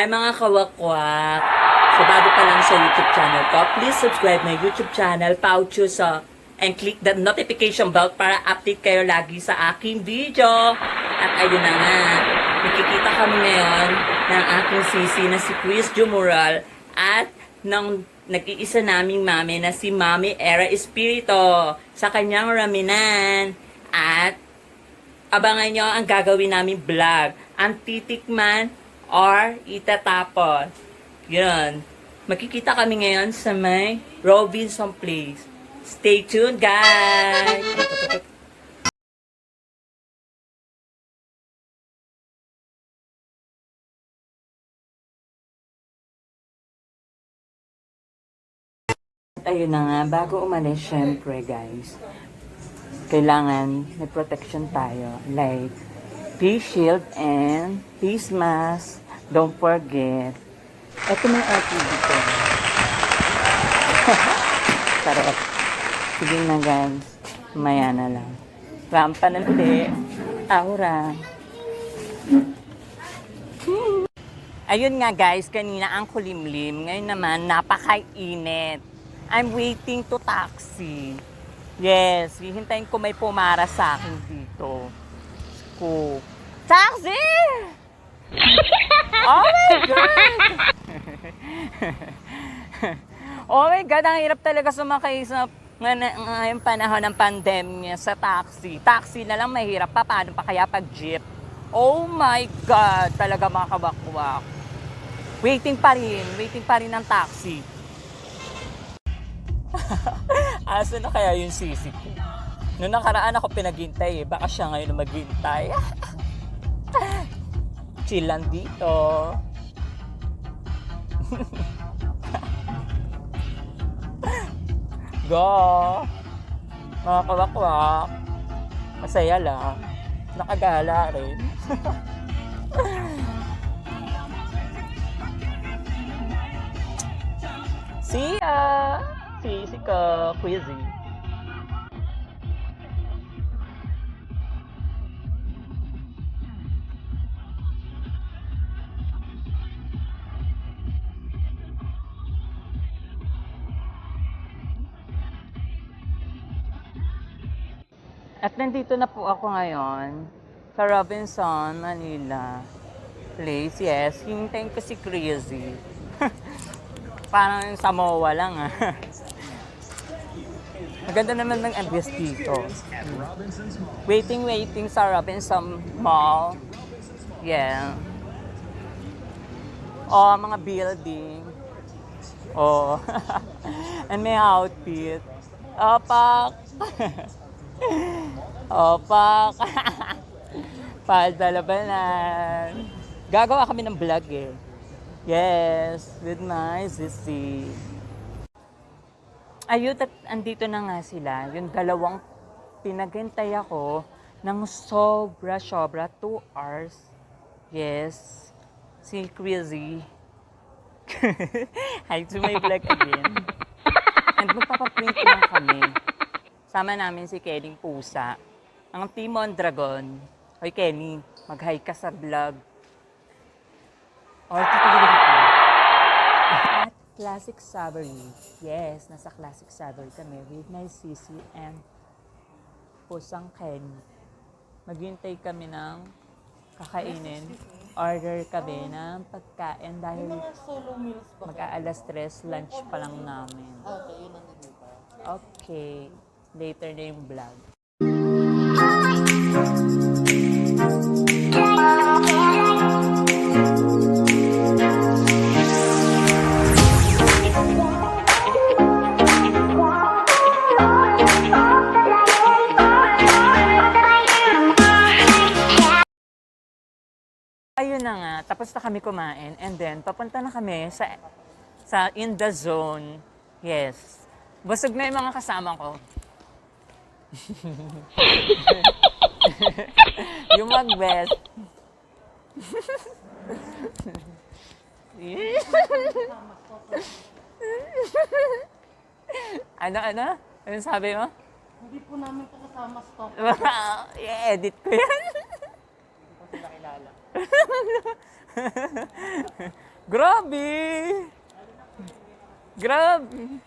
Hi mga kawakwak! So bago pa lang sa YouTube channel ko, please subscribe my YouTube channel, Paucho sa and click the notification bell para update kayo lagi sa aking video. At ayun na nga, nakikita kami ngayon ng aking sisi na si Chris Jumural at ng nag-iisa naming mami na si Mami Era Espirito sa kanyang raminan. At abangan nyo ang gagawin namin vlog. Ang titikman or itatapon. Yun. Makikita kami ngayon sa may Robinson Place. Stay tuned, guys! Ayun na nga, bago umalis, syempre guys, kailangan may protection tayo. Like, face shield and face mask. Don't forget. Ito may RTD ko. Tarot. Sige na guys. Maya na lang. Rampa na ulit. Aura. Ayun nga guys, kanina ang kulimlim. Ngayon naman, napakainit. I'm waiting to taxi. Yes, hihintayin ko may pumara sa akin dito. Ko. Taxi! Oh my God! oh my God, ang hirap talaga sumakay sa ng- ng- ngayong panahon ng pandemya sa taxi. Taxi na lang mahirap pa. Paano pa kaya pag jeep? Oh my God! Talaga mga kabakwak. Waiting pa rin. Waiting pa rin ng taxi. Asa na kaya yung sisi ko? Noong nakaraan ako pinaghintay eh. Baka siya ngayon maghintay. Chill lang dito. Go! Mga kawakwak. Masaya lang. Nakagala rin. See ya! Sisi ko, Quizzy. At nandito na po ako ngayon sa Robinson, Manila place. Yes, hintayin ko si Crazy. Parang yung Samoa lang ah. Maganda naman ng ambience dito. Waiting, waiting sa Robinson Mall. Yeah. Oh, mga building. Oh. And may outfit. Opak. Opak. Palda labanan. Gagawa kami ng vlog eh. Yes, with my sissy. Ayun, at andito na nga sila. Yung dalawang pinaghintay ako ng sobra-sobra, 2 hours. Yes, si Crazy. Hi to my vlog again. And magpapaprint lang kami. Sama namin si Kenny Pusa. Ang Timon Dragon. Hoy Kenny, mag-hi ka sa vlog. Or tutuloy ko. At Classic Savory. Yes, nasa Classic Savory kami with my sisi and pusang Kenny. Maghintay kami ng kakainin. Order kami ng pagkain dahil Solo meals ba? mag-aalas 3, lunch pa lang namin. Okay, yun ang pa. Okay, later na yung vlog. Ayun na nga, tapos na kami kumain and then papunta na kami sa sa in the zone. Yes. Busog na yung mga kasama ko. yung mag-best. ano, ano? Ano sabi mo? Hindi po namin po kasama stop. I-edit ko yan. Hindi ko sila kilala. Grabe! Grabe!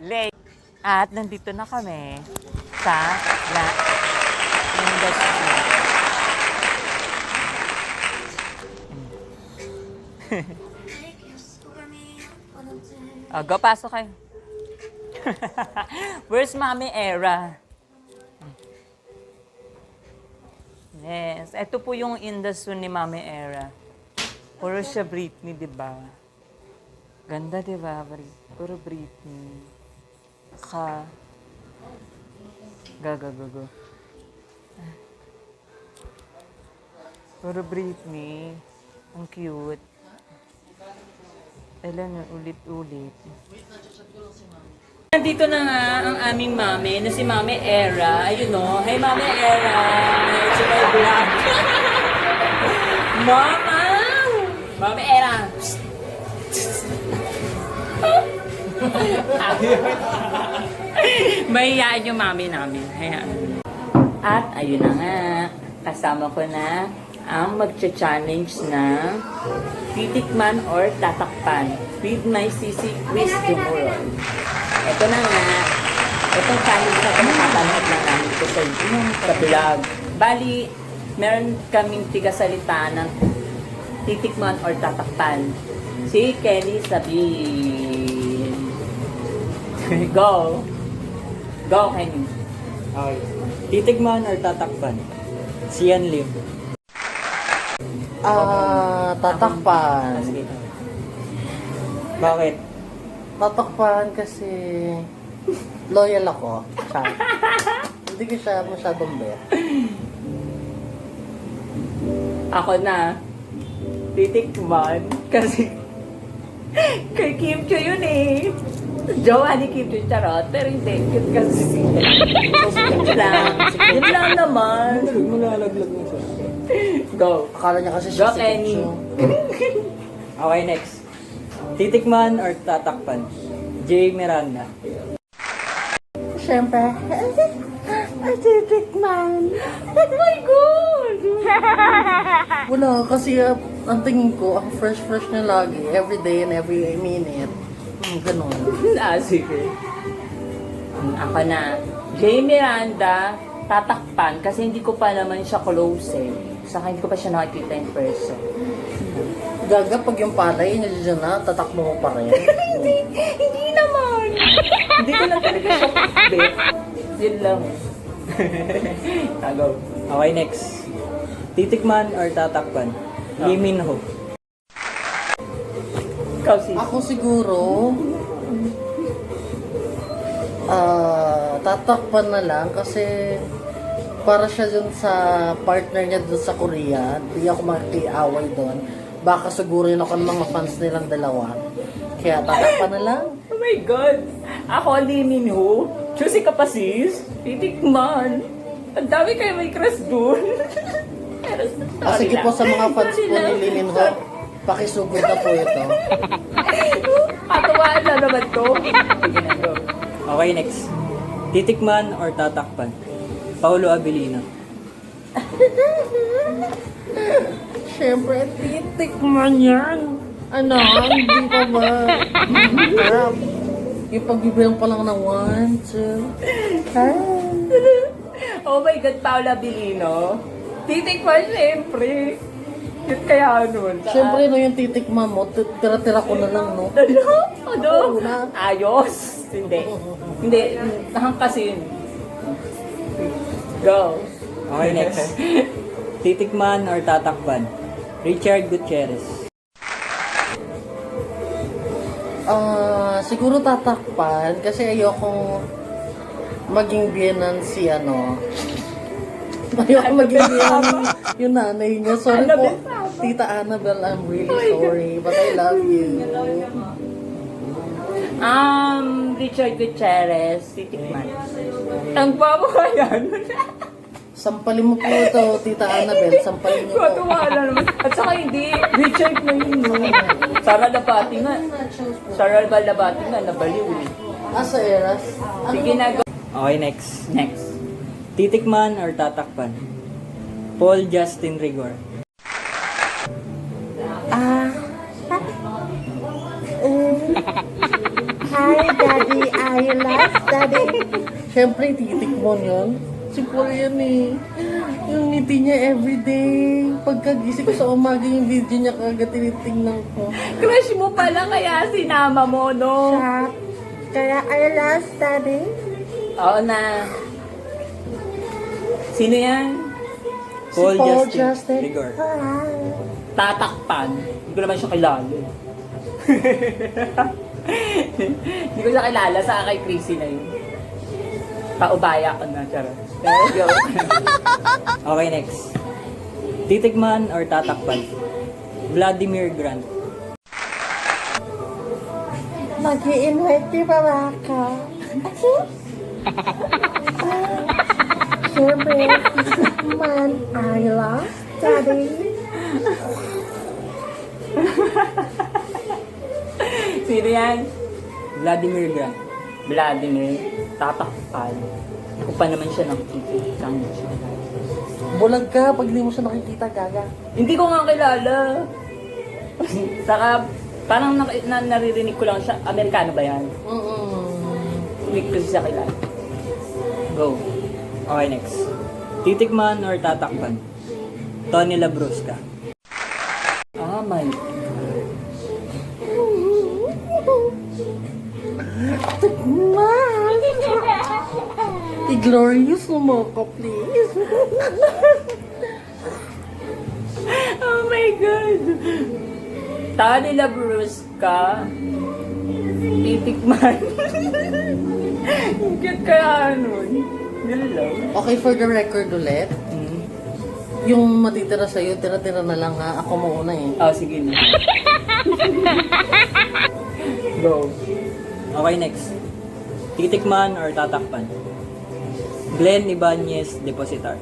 Late. At nandito na kami sa La Industry. Oh, go, pasok kayo. Where's Mami Era? Yes, ito po yung industry ni Mami Era. Puro siya Britney, di ba? Ganda, di ba? Puro Britney. Ka. Gaga, gaga. Puro Britney. Ang cute. Alam mo, ulit-ulit. Nandito na nga ang aming mami, na si Mami Era. Ayun o. Hey, Mami Era! Si my vlog. Mama! Mami Era! Psst. Mahiyaan yung mami namin. Hayaan. At ayun na nga, kasama ko na ang magcha-challenge na titikman or tatakpan with my sisi quiz tomorrow. Ito na nga, itong challenge na ito napapanood lang namin ko sa, sa vlog. Bali, meron kaming tigasalita ng titikman or tatakpan. Si Kelly Sabine. Go! Go, Kenny. Okay. Titigman or tatakpan? Sian Lim. Ah, tatakpan. Bakit? Tatakpan kasi loyal ako. Siya. Hindi ko siya masyadong bet. Ako na. Titikman. Kasi kay Kim Cho yun eh. Jowa ni Kim Cho charot. Pero hindi. Cute kasi siya. Yun lang. Yun lang naman. Huwag mo mo siya. Go. Akala niya kasi Go, siya si Kenny. Okay, next. Titikman or tatakpan? Jay Miranda. Siyempre, ay, titikman. Oh my God! Wala, kasi uh, ang tingin ko, ang fresh-fresh niya lagi, every day and every minute. Hmm, ganun. ah, sige. Hmm, Ako na. Jay Miranda, tatakpan kasi hindi ko pa naman siya close eh. Saka hindi ko pa siya nakikita in person. Gaga, pag yung palay, nandiyan na, tatakbo mo pa rin. hindi, hindi naman. hindi ko lang talaga siya bet. Yun lang. Tagaw. Okay, next. Titikman or tatakpan? Lee Min Ho. Ikaw sis. Ako siguro, ah, tatakpan na lang kasi para siya dun sa partner niya dun sa Korea. Hindi ako makikiaway doon. Baka siguro yun ako ng mga fans nilang dalawa. Kaya tatakpan na lang. Oh my God. Ako, Lee Min Ho. Choosy ka pa sis. Titikman. Ang dami kayo may crush dun. Pero, Ah, sige lang. po sa mga fans Sorry po ni lang. Lee Min Ho, pakisugod na po ito. Katuwaan na naman to. Sige na, go. Okay, next. Titikman or tatakpan? Paulo Abilino. Siyempre, titikman yan. Ano, hindi pa ba? Sarap. Yung pagbibilang pa lang ng one, two, oh my God, Paula Bilino. Titikman, syempre. Cute kaya nun. Siyempre, no, yung titikman mo, ti- tira-tira ko na lang, no? Ano? Ano? Oo na. Ayos. Hindi. Hindi. Nahangkasin. Go. Okay, next. Titikman or tatakpan? Richard Gutierrez. Ah, siguro tatakpan kasi ayoko maging biyenan si ano. Ayoko maging biyenan yung nanay niya. Sorry po, Tita Annabelle, I'm really sorry, but I love you. Um, Richard Gutierrez, titikman. Ang babo kaya nun. Sampalin mo po ito, Tita Annabelle, sampalin niyo po. Katuwa na naman. At saka hindi, Richard na yun. No? Sara Labati nga. Sara Labati nga, nabaliw eh. Ah, sa Eras? Sige na, go. Okay, next. Next. Titikman or tatakpan? Paul Justin Rigor. Ah. Eh. Hi, Daddy. I love Daddy. Siyempre, titikmon yun. Si Paul yan eh. Yung ngiti niya everyday. Pagkagising ko sa umaga yung video niya kagad tinitingnan ko. Crush mo pala kaya sinama mo, no? Chat. Kaya I love Daddy. Oo na. Sino yan? Si Paul Paul Justin. Justin. Rigor. Tatakpan. Hindi ko naman siya kilala. Hindi ko siya kilala sa kay Chrissy na yun. Paubaya ko na, charot. Okay, next. Titikman or tatakpan? Vladimir Grant. Mag-i-invite di ba ako? Siyempre, man, I love Daddy. Sino yan? Vladimir Grant. Vladimir. Tatakpan. Ako pa naman siya nakikita. siya. Bulag ka pag di mo siya nakikita, gaga. Hindi ko nga kilala. Saka, parang na, na, naririnig ko lang siya. Amerikano ba yan? Mm-mm. Hindi ko siya kilala. Go. Okay, next. Titikman or tatakpan? Tony Labrusca. Ah, my Man! I-glorious mo ko, please. Oh my God! Tani Labrusca. Titikman. Ang cute kaya nun. Okay, for the record ulit, Hmm. yung matitira sa'yo, tira-tira na lang ha. Ako mauna eh. Oh, sige na. Go. Okay, next. Titikman or tatakpan? Glenn Ibanez Depositar.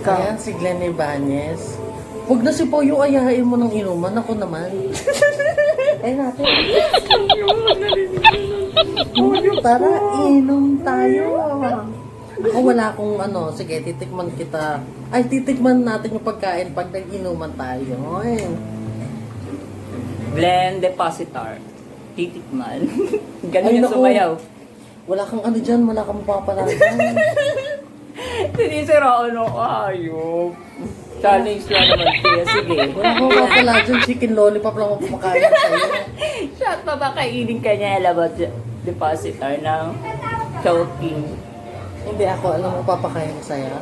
Kaya si Glenn Ibanez. Huwag na si Poyo ayahain mo ng inuman. Ako naman. Ay natin. Tara, inom tayo. Ako wala akong ano. Sige, titikman kita. Ay, titikman natin yung pagkain pag nag-inuman tayo. Ay. Glenn Depositar. Titikman. Ganun Ay, yung naku. sumayaw. Wala kang ano dyan. Wala kang mapapala dyan. Sinisira ano ayop. Challenge lang naman kaya. Sige. Wala kang mapapala dyan. Chicken lollipop lang ako kumakain sa'yo. Shot pa ba kainin ka niya about depositor ng choking? Hindi ako. Alam mo, papakain ko sa'yo.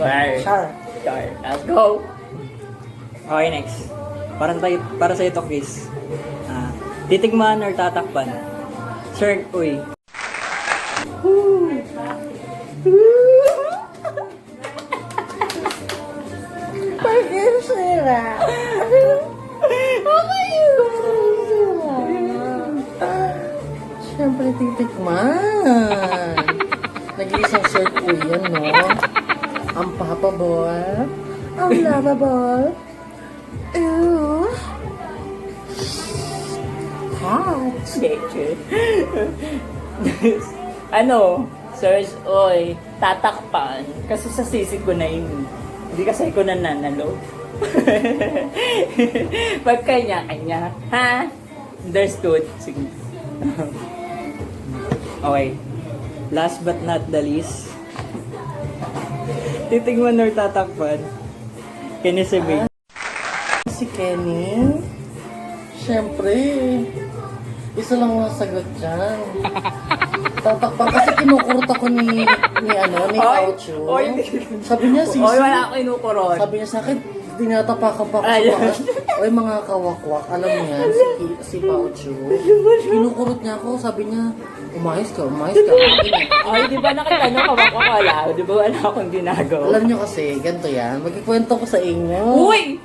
Char. Char. Char. Let's go. Okay, next. Para tayo para sa ito, Chris. Ah, titikman or tatakpan? Sir, uy. Siyempre titikman. Nag-iisang shirt po yan, no? Ang papable. Ang lovable. Ew. Hot. Ano? Sirs, oy, tatakpan. Kasi sa sisig ko na yun. Hindi kasi ko nananalo. Pag kanya-kanya. Ha? Understood. Sige. Okay. Last but not the least. Titikman or tatakpan? Kinisibig. Si Kenny. Siyempre. Isa lang ang sagot dyan. Tatakpan kasi kinukurot ako ni, ni ano, ni Oy, Paucho. oy. Sabi niya, sisi. Oy, wala ako inukurot. Sabi niya sa akin, tinatapakan pa ako sa. Oy, mga kawakwak, alam mo yan, si, si Paucho. Kinukurot niya ako, sabi niya, umayos ka, umayos ka. Sabi niya. Ay, di ba nakita nyo kawak wala? Di ba wala akong ginagawa? Alam niyo kasi, ganito yan, magkikwento ko sa inyo. Uy!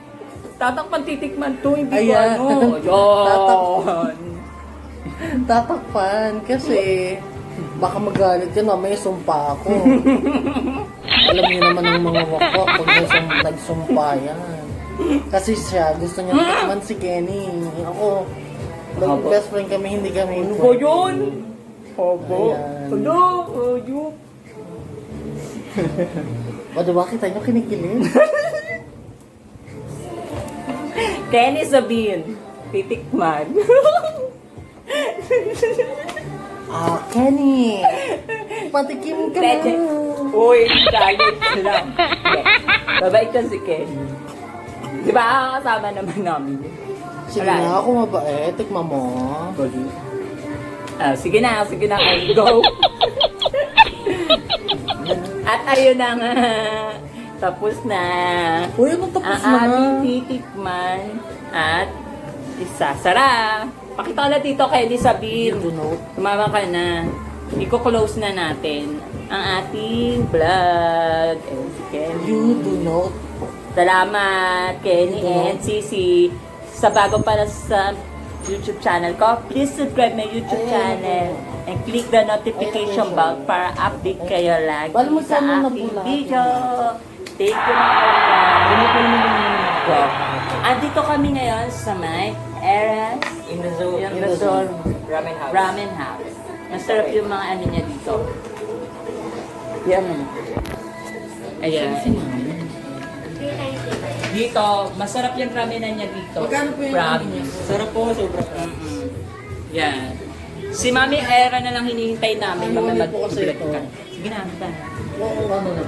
Tatakpan titikman to, hindi ko Ayan. ano. Yun. Tatakpan kasi baka magalit ka na, may sumpa ako. Alam niyo naman ang mga wakwak pag may sum, nagsumpa yan. Kasi siya, gusto niya tikman si Kenny. Ako, Aba. best friend kami, hindi kami. Ano ba yun? Opo. Ayan. Ano? Ayup. O diba, kita niyo kinikilig? Kenny Sabine. Titikman. Ah, Kenny! Patikim ka Pwede. na. Uy, galit ka lang. Hindi. Babait ka si Kenny. Di ba kasama naman namin? Sige Alright. na, ako mabait. Tikma mo. Ah, sige na, sige na, I'll go. At ayun na nga. Tapos na. Uy, ano tapos ang na? aming titikman at isasara. Pakita ka na dito kay Elizabeth. Tumama ka na. Iko-close na natin ang ating vlog. And si Kenny. You do not. Salamat, and Sisi. Sa bago para sa YouTube channel ko, please subscribe my YouTube Ayan. channel and click the notification Ayan. bell para update kayo lagi sa aking video. Thank you mga kaibigan. Andito kami ngayon sa may Eras Inazul. Inazul Ramen house. Ramen House. Masarap yung mga ano niya dito. Yan. Ayan. Dito, masarap yung ramenan niya dito. Magkano po yung Promise. Sarap po, sobra. Mm-mm. Yan. Si Mami Era na lang hinihintay namin. Ano po kasi ito? Sige na. Oo, ano na.